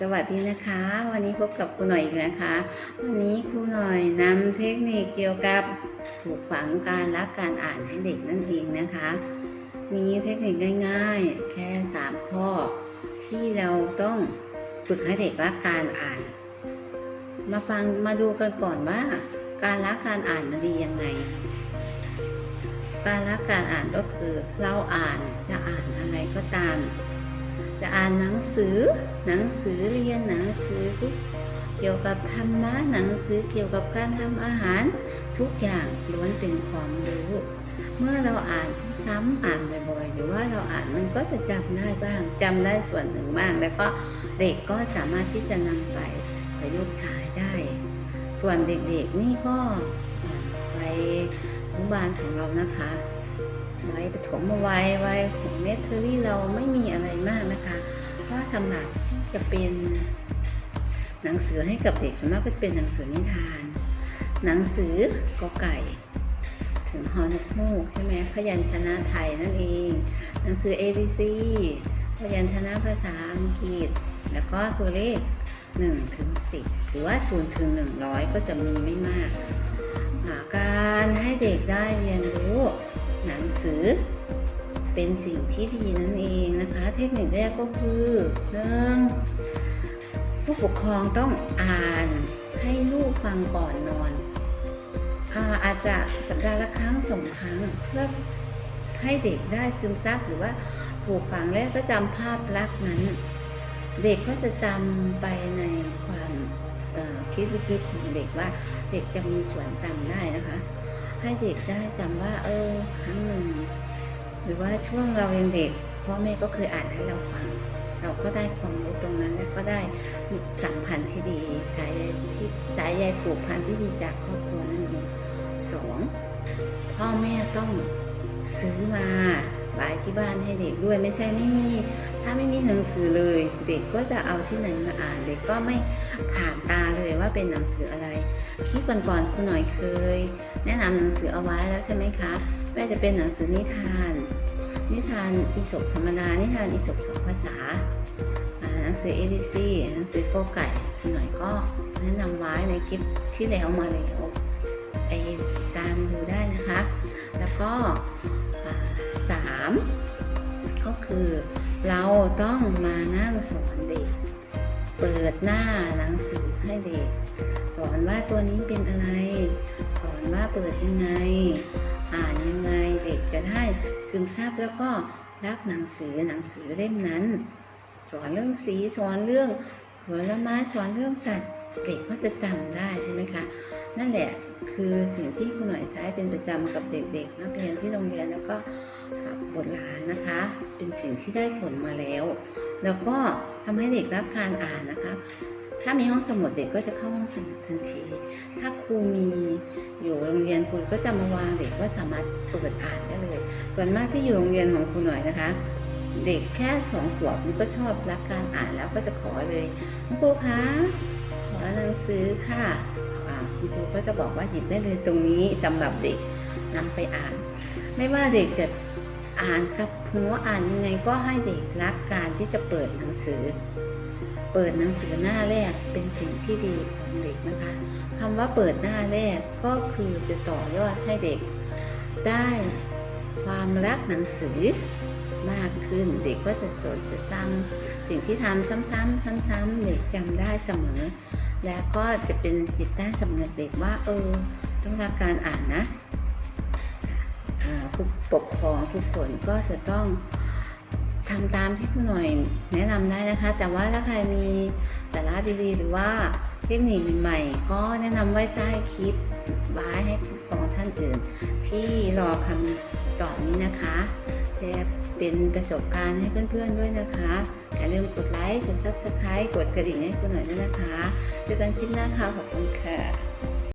สวัสดีนะคะ วันนี้พบกับครูหน่อยอีกนะคะ วันนี้ครูหน่อยนำเทคนิคเกี่ยวกับปลูกฝังการรักการอ่านให้เด็กนั่นเองนะคะ มีเทคนิคง่ายๆ แค่ 3 ข้อ ที่เราต้องฝึกให้เด็กรักการอ่าน มาฟังมาดูกันก่อนว่า การรักการอ่านมันดียังไง การรักการอ่านก็คือเราอ่านจะอ่านอะไรก็ตาม จะอ่านหนังสือ หนังสือเรียนหนังสือทุกเกี่ยวกับธรรมะหนังสือเกี่ยวกับการทำอาหารทุกอย่างล้วนเป็นความรู้ เมื่อเราอ่านซ้ำๆอ่านบ่อยๆ หรือว่าเราอ่านมันก็จะจำได้บ้างจำได้ส่วนหนึ่งบ้าง แล้วก็เด็กก็สามารถที่จะนำไปประยุกต์ใช้ได้ ส่วนเด็กๆนี่ก็ไปอนุบาลของเรานะคะ วัยปฐมวัยวัยของเนสเทอรี่เราไม่มีอะไรมากนะคะ เพราะสำหรับที่จะเป็นหนังสือให้กับเด็กส่วนมากก็จะเป็นหนังสือนิทาน หนังสือกอไก่ ถึงฮอนกฮูกใช่ไหมพยัญชนะไทยนั่นเอง หนังสือ A B C พยัญชนะภาษาอังกฤษ แล้วก็ตัวเลข1ถึง10 หรือว่า0ถึง100 ก็จะมีไม่มาก การให้เด็กได้เรียนรู้ หนังสือ เป็นสิ่งที่ดีนั่นเองนะคะ เทคนิคแรกก็คือหนึ่งผู้ปกครองต้องอ่านให้ลูกฟังก่อนนอนอาอาจจะสัปดาห์ละครั้งสองครั้งเพื่อให้เด็กได้ซึมซับหรือว่าปลูกฝังและก็จำภาพลักษณ์นั้น เด็กก็จะจำไปในความคิดลึกๆของเด็กว่าเด็กจะมีส่วนจำได้ ให้เด็กได้จำว่า เออครั้งหนึ่งหรือว่าช่วงเรายังเด็กพ่อแม่ก็เคยอ่านให้เราฟัง เราก็ได้ความรู้ตรงนั้น และก็ได้สัมพันธ์ที่ดีสายใยที่สายใยผูกพันที่ดีจากครอบครัวนั่นเองสองพ่อแม่ต้องซื้อมาไว้ที่บ้านให้เด็กด้วยไม่ใช่ไม่มี ถ้าไม่มีหนังสือเลย เด็กก็จะเอาที่ไหนมาอ่านเด็กก็ไม่ผ่านตาเลยว่าเป็นหนังสืออะไรคลิปก่อนๆคุณหน่อยเคย แนะนำหนังสือเอาไว้แล้วใช่ไหมคะไม่ว่าจะเป็นหนังสือนิทาน นิทานอีสบธรรมดานิทานอีสบสองภาษาหนังสือ ABC หนังสือโกไก่คุณหน่อยก็แนะนำไว้ในคลิปที่แล้วมาแล้วไปตามดูได้นะคะ แล้วก็สามก็คือ เราต้องมานั่งสอนเด็ก เปิดหน้าหนังสือให้เด็ก สอนว่าตัวนี้เป็นอะไร สอนว่าเปิดยังไง อ่านยังไงเด็กจะได้ซึมซับแล้วก็รักหนังสือหนังสือเล่มนั้น สอนเรื่องสีสอนเรื่องผลไม้สอนเรื่องสัตว์ เด็กก็จะจำได้ใช่ไหมคะ นั่นแหละคือสิ่งที่คุณหน่อยใช้เป็นประจำกับเด็กๆนักเรียนที่โรงเรียนแล้วก็กับบุตรหลานนะคะ เป็นสิ่งที่ได้ผลมาแล้ว แล้วก็ทำให้เด็กรักการอ่านนะคะ ถ้ามีห้องสมุดเด็กก็จะเข้าห้องสมุดทันที ถ้าครูมีอยู่โรงเรียนครูก็จะมาวางเด็กว่าสามารถเปิดอ่านได้เลย ส่วนมากที่อยู่โรงเรียนของครูหน่อยนะคะ เด็กแค่สองขวบมันก็ชอบรักการอ่านแล้วก็จะขอเลยครูคะขอหนังสือค่ะ ก็จะบอกว่าหยิบได้เลยตรงนี้สำหรับเด็กนำไปอ่าน ไม่ว่าเด็กจะอ่านกับหัวอ่านยังไงก็ให้เด็กรักการที่จะเปิดหนังสือ เปิดหนังสือหน้าแรกเป็นสิ่งที่ดีของเด็กนะคะคำว่าเปิดหน้าแรกก็คือจะต่อยอดให้เด็กได้ความรักหนังสือมากขึ้นเด็กก็จะจดจะจำสิ่งที่ทำซ้ำๆซ้ำๆเด็กจำได้เสมอ แล้วก็จะเป็นจิตใต้สำนึกเด็กว่า เออ ต้องรักการอ่านนะผู้ปกครองทุกคนก็จะต้องทำตามที่คุณหน่อยแนะนำได้นะคะ แต่ว่าถ้าใครมีสาระดีๆ หรือว่าเทคนิคใหม่ๆก็แนะนำไว้ใต้คลิปไว้ให้ผู้ปกครองท่านอื่น ที่รอคำตอบนี้นะคะแชร์เป็นประสบการณ์ให้เพื่อนๆด้วยนะคะ อย่าลืมกดไลค์ กด subscribe กดกระดิ่งให้คุณหน่อยด้วยนะคะเจอกันคลิปหน้าค่ะ ขอบคุณค่ะ